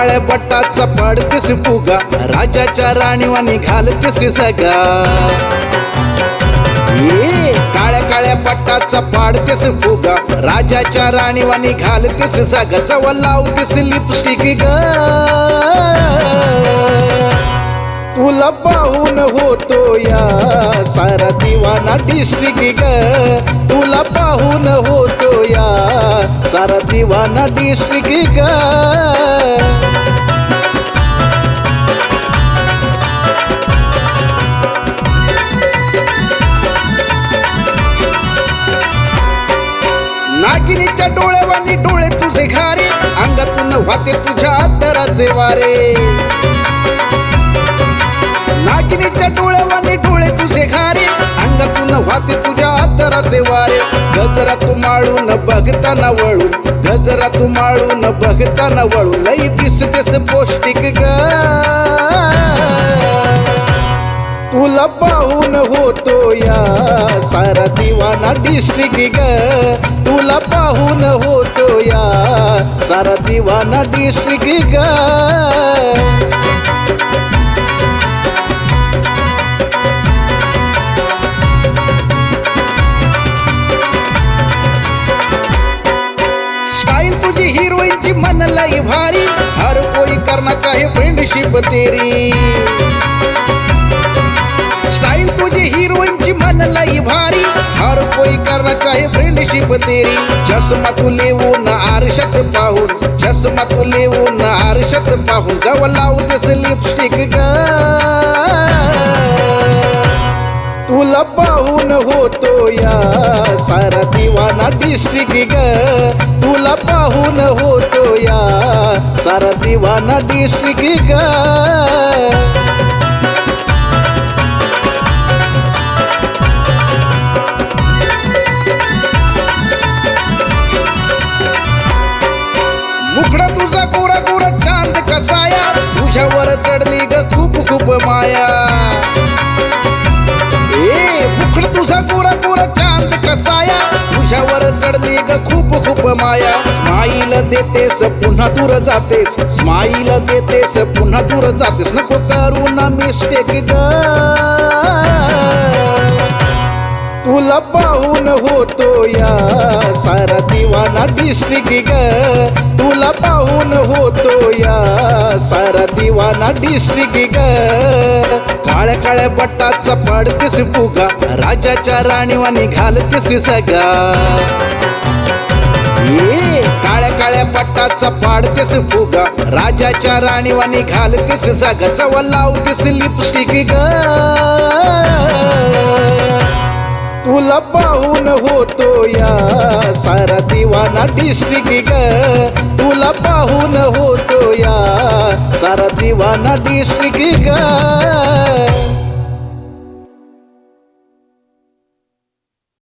काळ्या पट्टाचा बट्टाचा पडतेस फुगा. राजाच्या राणीवानी घालतेस सगा. काळ्या काळ्या पट्टाचा पाडतेस फुगा. राजाच्या राणीवानी घालतेस सगा. चव लावतेस लिपस्टिक ग. तुला पाहून होतो या सारा दिवाना डिस्ट्रिक्ट ग. तुला सारा दिवाना डिस्ट्रिक्ट ग नागिनीच्या डोळ्यावानी डोळे तुझे घारे अंगातून वाते तुझ्या अंतराचे वारे. नागिनीच्या डोळ्यावानी डोळे तुझे घारे अंगात वाहते तुझ्या आदराचे वारे. गजरा तू माळून बघताना वळू. गजरा तू माळून बघताना वळू. लई दिसतेस पौष्टिक ग. तुला पाहून होतो या सारा दिवाना डिस्ट्रिक्ट ग. तुला पाहून होतो या सारा दिवाना डिस्ट्रिक्ट ग. हिरोईनची मन लाई भारी. हर कोई करना चाहे फ्रेंडशिप तेरी. स्टाईल तुझी हिरोईनची मन लाई भारी. हर कोई करना चाहे फ्रेंडशिप तेरी. चष्मा तू लेवून आरशात पाहून. चष्मा तू लेवून आरशात पाहून. जवळ लावतेस लिपस्टिक ग. डिस्ट्रिक्ट ग. तुला पाहून होतो या. सारा दिवाना डिस्ट्रिक्ट ग. मुखडा तुझा गोरा गोरा चांद कसाया. तुझ्यावर चढली ग खूप खूप माया. ए मुखड तुझा गोरा गोरा चांद कसाया. तुझ्यावर चढली ग खूप खूप माया. स्माईल देतेस पुन्हा दूर जातेस. स्माईल देतेस पुन्हा दूर जातेस. नको करू ना मिस्टेक ग. तुला पाहून होतो या सारा दिवाना डिस्ट्रिक्ट ग. तुला पाहून होतो या सारा दिवाना डिस्ट्रिक्ट ग. काळ्या काळ्या बट्टाचा पडतेस फुगा. राजाच्या राणीवानी घालतेस सगा. ए, काळ्या काळ्या पट्टाचा पाडतेस फुगा. राजाच्या राणीवानी घालतेस सगा. चव लावतेस लिपस्टिक ग. तुला पाहून होतो या सारा दिवाना डिस्ट्रिक्ट ग. तुला पाहून होतो या सारा दिवाना डिस्ट्रिक्ट ग.